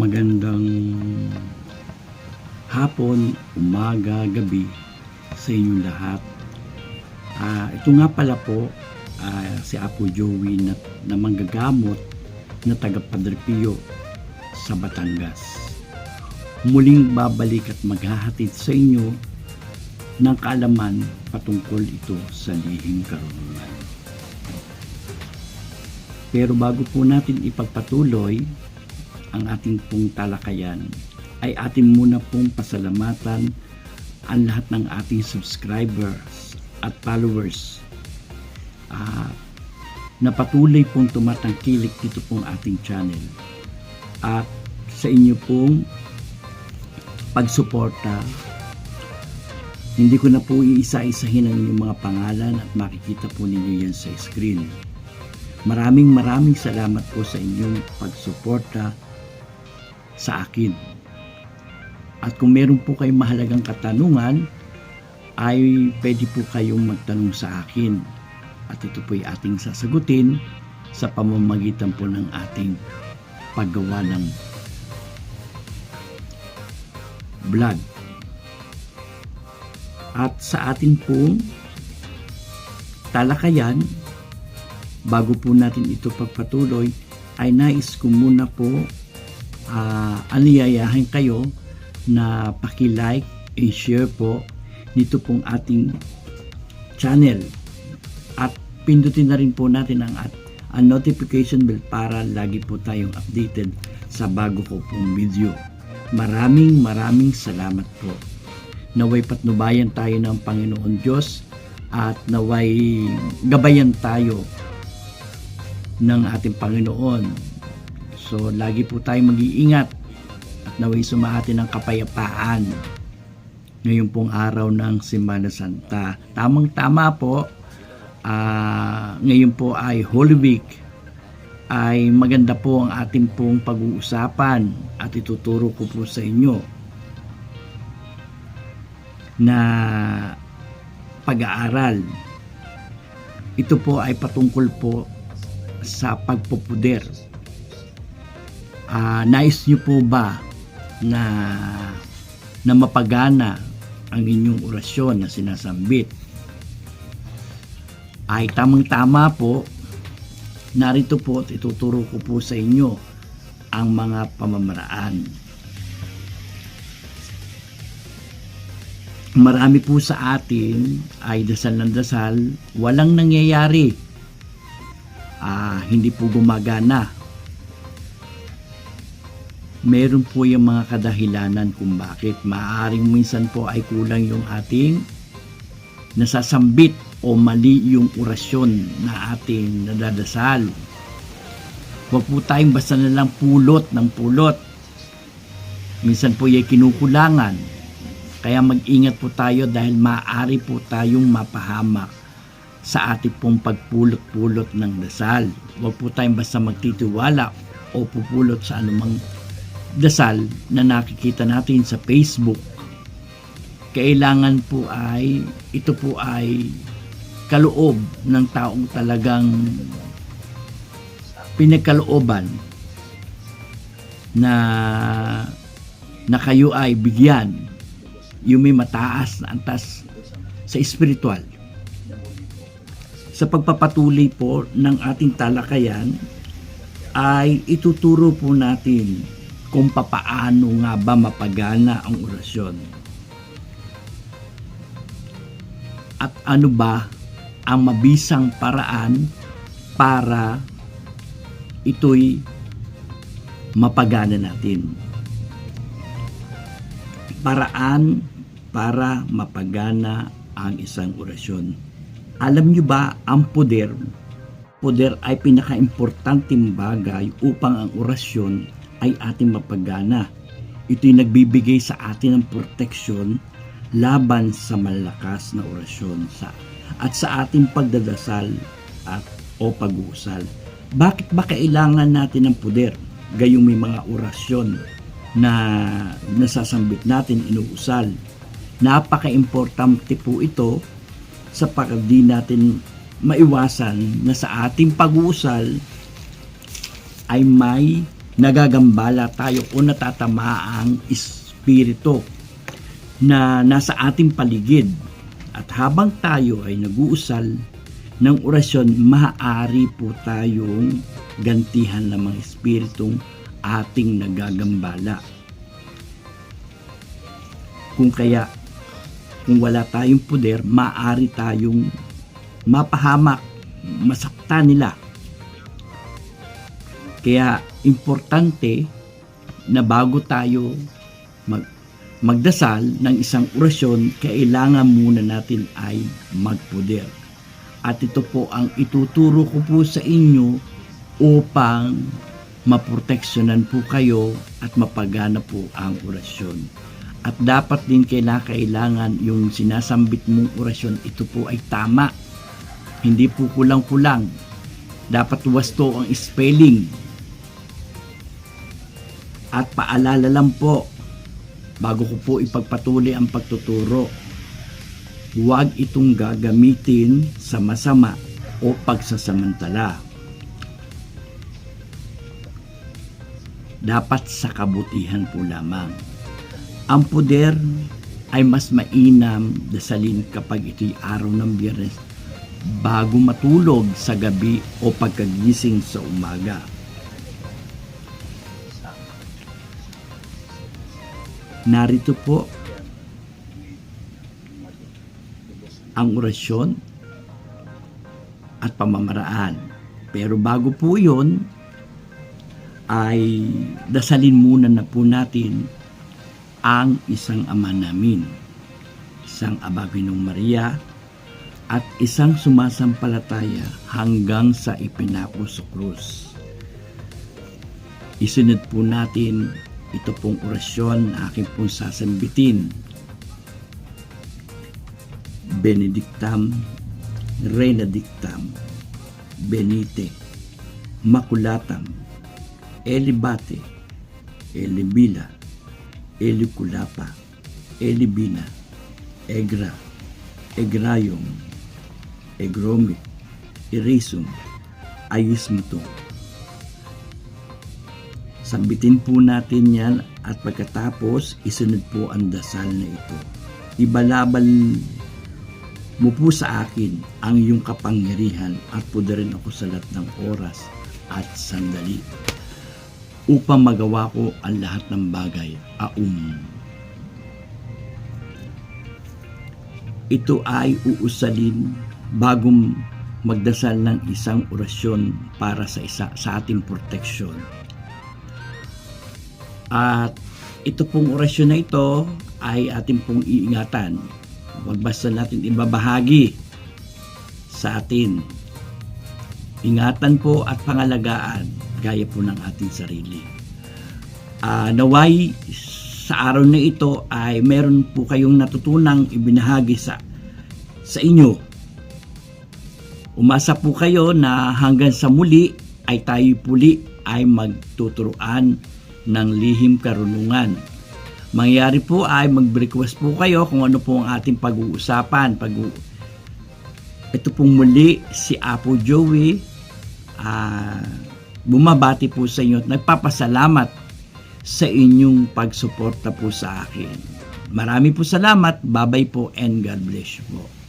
Magandang hapon, umaga, gabi sa inyong lahat. Ah, ito nga pala po ah, si Apo Joey na, na manggagamot na taga sa Batangas. Muling babalik at maghahatid sa inyo ng kaalaman patungkol ito sa lihing karunungan. Pero bago po natin ipagpatuloy ang ating pong talakayan, ay atin muna pong pasalamatan ang lahat ng ating subscribers at followers. Ah, na patuloy pong tumatangkilik dito pong ating channel. At sa inyo pong pagsuporta hindi ko na po iisa-isahin ang inyong mga pangalan at makikita po ninyo yan sa screen. Maraming maraming salamat po sa inyong pagsuporta sa akin at kung meron po kayong mahalagang katanungan ay pwede po kayong magtanong sa akin at ito po ay ating sasagutin sa pamamagitan po ng ating paggawa ng vlog. At sa atin pong talakayan, bago po natin ito pagpatuloy, ay nais ko muna po uh, aniyayahin kayo na paki-like and share po nito pong ating channel at pindutin na rin po natin ang, at, ang notification bell para lagi po tayong updated sa bago ko pong video. Maraming maraming salamat po. Naway patnubayan tayo ng Panginoon Diyos at naway gabayan tayo ng ating Panginoon. So lagi po tayong mag-iingat at naway sumahati ng kapayapaan ngayon pong araw ng Semana Santa. Tamang-tama po, ah, ngayon po ay Holy Week ay maganda po ang ating pong pag-uusapan at ituturo ko po sa inyo na pag-aaral. Ito po ay patungkol po sa pagpupuder. Ah, nais niyo po ba na na mapagana ang inyong orasyon na sinasambit? Ay tamang-tama po narito po at ituturo ko po sa inyo ang mga pamamaraan. Marami po sa atin ay dasal ng dasal, walang nangyayari. Ah, hindi po gumagana. Meron po yung mga kadahilanan kung bakit. Maaaring minsan po ay kulang yung ating nasasambit o mali yung orasyon na ating nadadasal. Huwag po tayong basta na lang pulot ng pulot. Minsan po yung kinukulangan. Kaya mag-ingat po tayo dahil maaari po tayong mapahamak sa ating pong pagpulot-pulot ng dasal. Huwag po tayong basta magtitiwala o pupulot sa anumang dasal na nakikita natin sa Facebook. Kailangan po ay, ito po ay kaloob ng taong talagang pinagkalooban na na kayo ay bigyan yung may mataas na antas sa espiritual. Sa pagpapatuloy po ng ating talakayan ay ituturo po natin kung papaano nga ba mapagana ang orasyon. At ano ba ang mabisang paraan para ito'y mapagana natin. Paraan para mapagana ang isang orasyon. Alam nyo ba ang poder? Poder ay pinaka-importanting bagay upang ang orasyon ay ating mapagana. Ito'y nagbibigay sa atin ng proteksyon laban sa malakas na orasyon sa at sa ating pagdadasal at o pag-uusal. Bakit ba kailangan natin ng puder? Gayong may mga orasyon na nasasambit natin, inuusal. Napaka-importante po ito sa di natin maiwasan na sa ating pag-uusal ay may nagagambala tayo o natatamaang espiritu na nasa ating paligid. At habang tayo ay nag-uusal ng orasyon, maaari po tayong gantihan ng mga espiritong ating nagagambala. Kung kaya, kung wala tayong puder, maaari tayong mapahamak, masakta nila. Kaya importante na bago tayo mag, magdasal ng isang orasyon, kailangan muna natin ay magpuder. At ito po ang ituturo ko po sa inyo upang maproteksyonan po kayo at mapagana po ang orasyon. At dapat din kailangan yung sinasambit mong orasyon, ito po ay tama. Hindi po kulang-kulang. Dapat wasto ang spelling. At paalala lang po, bago ko po ipagpatuloy ang pagtuturo, huwag itong gagamitin sa masama o pagsasamantala. Dapat sa kabutihan po lamang. Ang puder ay mas mainam dasalin kapag ito'y araw ng biyernes bago matulog sa gabi o pagkagising sa umaga. Narito po ang orasyon at pamamaraan. Pero bago po yon ay dasalin muna na po natin ang isang ama namin, isang Abaginong Maria, at isang sumasampalataya hanggang sa ipinako sa krus. Isunod po natin ito pong orasyon na aking pong sasambitin. Benedictam, Renadictam, Benite, Maculatam, Elibate, Elibila, Eliculapa, Elibina, Egra, Egrayum, Egromit, Irisum, Ayismuto. Sambitin po natin yan at pagkatapos isunod po ang dasal na ito. Ibalabal mo po sa akin ang iyong kapangyarihan at puderin ako sa lahat ng oras at sandali upang magawa ko ang lahat ng bagay. Aum. Ito ay uusalin bago magdasal ng isang orasyon para sa isa sa ating proteksyon. At ito pong orasyon na ito ay ating pong iingatan. Huwag basta natin ibabahagi sa atin. Ingatan po at pangalagaan gaya po ng ating sarili. Ah, naway sa araw na ito ay meron po kayong natutunang ibinahagi sa sa inyo. Umasa po kayo na hanggang sa muli ay tayo puli ay magtuturuan ng lihim karunungan. Mangyari po ay mag-request po kayo kung ano po ang ating pag-uusapan. Pag ito pong muli si Apo Joey ah, bumabati po sa inyo at nagpapasalamat sa inyong pagsuporta po sa akin. Marami po salamat. Bye-bye po and God bless you po.